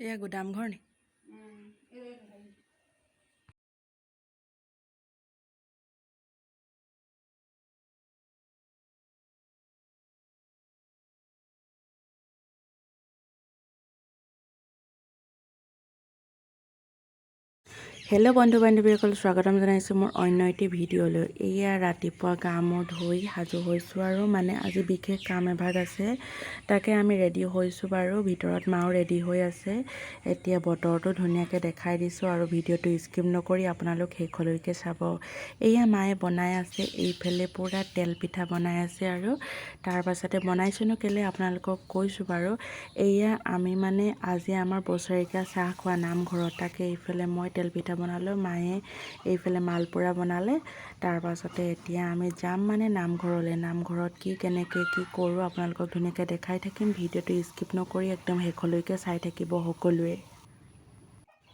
এয়া গোদামঘৰ নি? হেল্ল' বন্ধু বান্ধৱীসকল স্বাগতম জনাইছোঁ মোৰ অন্য এটি ভিডিঅ'লৈ। এয়া ৰাতিপুৱা গা মূৰ ধুই সাজু হৈছোঁ আৰু মানে আজি বিশেষ কাম এভাগ আছে। তাকে আমি ৰেডি হৈছোঁ বাৰু, ভিতৰত মাও ৰেডি হৈ আছে। এতিয়া বতৰটো ধুনীয়াকৈ দেখাই দিছোঁ আৰু ভিডিঅ'টো স্কিপ নকৰি আপোনালোক শেষলৈকে চাব। এয়া মায়ে বনাই আছে, এইফালে পূৰা তেল পিঠা বনাই আছে আৰু তাৰ পাছতে বনাইছোঁনো কেলৈ আপোনালোকক কৈছোঁ বাৰু। এয়া আমি মানে আজি আমাৰ বছৰেকীয়া চাহ খোৱা নামঘৰত, তাকে এইফালে মই তেল পিঠা বনালোঁ, মায়ে এইফালে মালপোৰা বনালে। তাৰ পাছতে এতিয়া আমি যাম মানে নামঘৰলৈ। নামঘৰত কি কেনেকৈ, কি কৰোঁ আপোনালোকক ধুনীয়াকৈ দেখাই থাকিম। ভিডিঅ'টো স্কিপ নকৰি একদম শেষলৈকে চাই থাকিব সকলোৱে।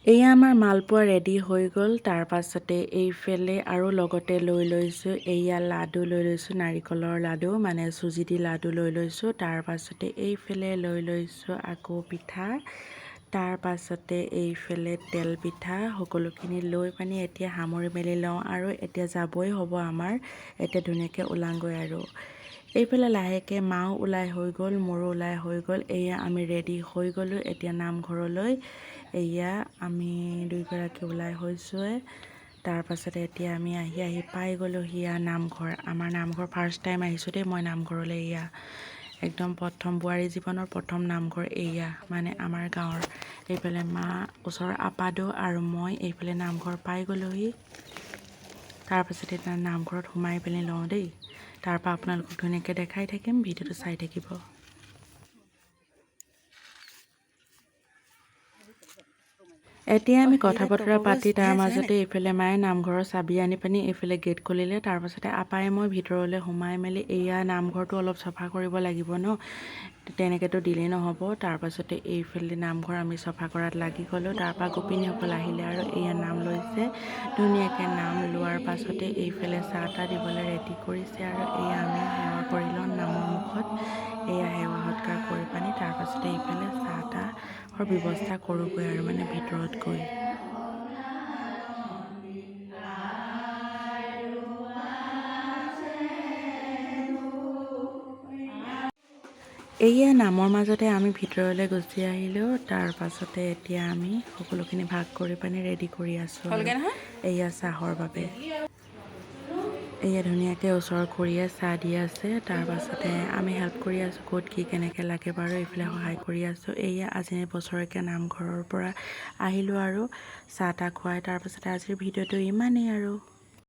এয়া আমাৰ মালপোৱা ৰেডি হৈ গ'ল। তাৰ পাছতে এইফালে আৰু লগতে লৈ লৈছোঁ। এয়া লাডু লৈ লৈছোঁ, নাৰিকলৰ লাডু মানে চুজি দি লাডু লৈ লৈছোঁ। তাৰ পাছতে এইফালে লৈ লৈছোঁ আকৌ পিঠা। তাৰ পাছতে এইফালে তেল পিঠা সকলোখিনি লৈ পানি এতিয়া সামৰি মেলি লওঁ আৰু এতিয়া যাবই হ'ব আমাৰ এতিয়া ধুনীয়াকৈ ওলাংগৈ আৰু। এইফালে লাহেকৈ মাও ওলাই হৈ গ'ল মোৰো ওলাই হৈ গ'ল এয়া আমি ৰেডি হৈ গ'লোঁ এতিয়া নামঘৰলৈ। এয়া আমি দুইগৰাকী ওলাই হৈছোঁৱে তাৰ পাছতে এতিয়া আমি আহি আহি পাই গ'লোঁ সিয়া নামঘৰ। আমাৰ নামঘৰ ফাৰ্ষ্ট টাইম আহিছোঁ দেই মই নামঘৰলৈ এয়া। একদম প্ৰথম বোৱাৰী জীৱনৰ প্ৰথম নামঘৰ এয়া মানে আমাৰ গাঁৱৰ। এইফালে মা ওচৰৰ আপাদো আৰু মই এইফালে নামঘৰ পাই গ'লোহি। তাৰপাছতে এতিয়া নামঘৰত সোমাই পেলাই লওঁ দেই। তাৰপৰা আপোনালোকক ধুনীয়াকৈ দেখাই থাকিম ভিডিঅ'টো চাই থাকিব। এতিয়া আমি কথা বতৰা পাতি তাৰ মাজতে এইফালে মায়ে নামঘৰৰ চাবি আনি পিনি এইফালে গেট খুলিলে তাৰপাছতে আপাই মই ভিতৰলৈ সোমাই মেলি এয়া নামঘৰটো অলপ চফা কৰিব লাগিব ন। তেনেকৈতো দিলেই নহ'ব। তাৰপাছতে এইফালে নামঘৰ আমি চফা কৰাত লাগি গ'লোঁ। তাৰপৰা গোপিনীসকল আহিলে আৰু এয়া নাম লৈছে। ধুনীয়াকৈ নাম লোৱাৰ পাছতে এইফালে চাহ তাহ দিবলৈ ৰেডি কৰিছে আৰু এয়া আমি সেৱা কৰি লওঁ নামৰ মুখত। এয়া সেৱা সৎকাৰ কৰি পানি তাৰপাছতে এইফালে চাহ ব্যৱস্থা কৰোঁগৈ আৰু মানে ভিতৰত গৈ এয়া নামৰ মাজতে আমি ভিতৰলৈ গুচি আহিলোঁ। তাৰ পাছতে এতিয়া আমি সকলোখিনি ভাগ কৰি পানি ৰেডি কৰি আছোঁ। এয়া চাহৰ বাবে। এয়া ধুনীয়াকৈ ওচৰৰ খুৰীয়ে চাহ দি আছে তাৰপাছতে আমি হেল্প কৰি আছোঁ ক'ত কি কেনেকৈ লাগে বাৰু, এইফালে সহায় কৰি আছোঁ। এয়া আজি বছৰেকীয়া নামঘৰৰ পৰা আহিলোঁ আৰু চাহ তাহ খুৱাই তাৰপাছতে আজিৰ ভিডিঅ'টো ইমানেই আৰু।